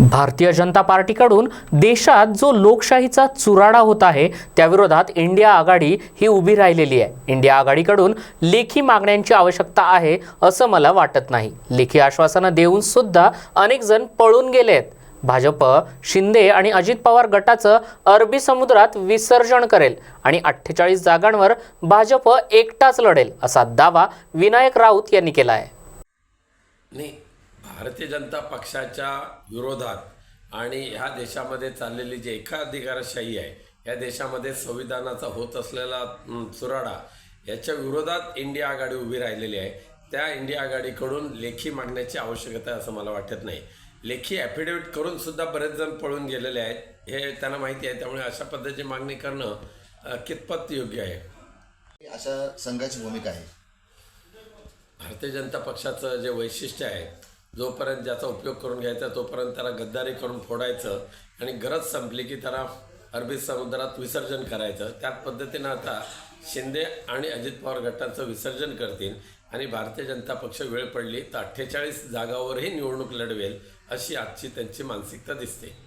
भारतीय जनता पार्टीकडून देशात जो लोकशाहीचा चुराडा होत आहे त्याविरोधात इंडिया आघाडी ही उभी राहिलेली आहे. इंडिया आघाडीकडून लेखी मागण्यांची आवश्यकता आहे असं मला वाटत नाही. लेखी आश्वासनं देऊन सुद्धा अनेक जण पळून गेले आहेत. भाजप शिंदे आणि अजित पवार गटाचं अरबी समुद्रात विसर्जन करेल आणि अठ्ठेचाळीस जागांवर भाजप एकटाच लढेल असा दावा विनायक राऊत यांनी केला आहे. भारतीय जनता पक्षाच्या विरोधात आणि ह्या देशामध्ये चाललेली जी एकाधिकारशाही आहे या देशामध्ये संविधानाचा होत असलेला चुराडा याच्या विरोधात इंडिया आघाडी उभी राहिलेली आहे. त्या इंडिया आघाडीकडून लेखी मागण्याची आवश्यकता आहे असं मला वाटत नाही. लेखी ॲफिडेविट करून सुद्धा बरेच जण पळून गेलेले आहेत. हे त्यांना माहिती आहे त्यामुळे अशा पद्धतीची मागणी करणं कितपत योग्य आहे? अशा संघाची भूमिका आहे. भारतीय जनता पक्षाचं जे वैशिष्ट्य आहे जोपर्यंत ज्याचा उपयोग करून घ्यायचा तोपर्यंत त्याला गद्दारी करून फोडायचं आणि गरज संपली की त्याला अरबी समुद्रात विसर्जन करायचं. त्याच पद्धतीनं आता शिंदे आणि अजित पवार गटांचं विसर्जन करतील आणि भारतीय जनता पक्ष वेळ पडली तर अठ्ठेचाळीस जागावरही निवडणूक लढवेल अशी आजची त्यांची मानसिकता दिसते.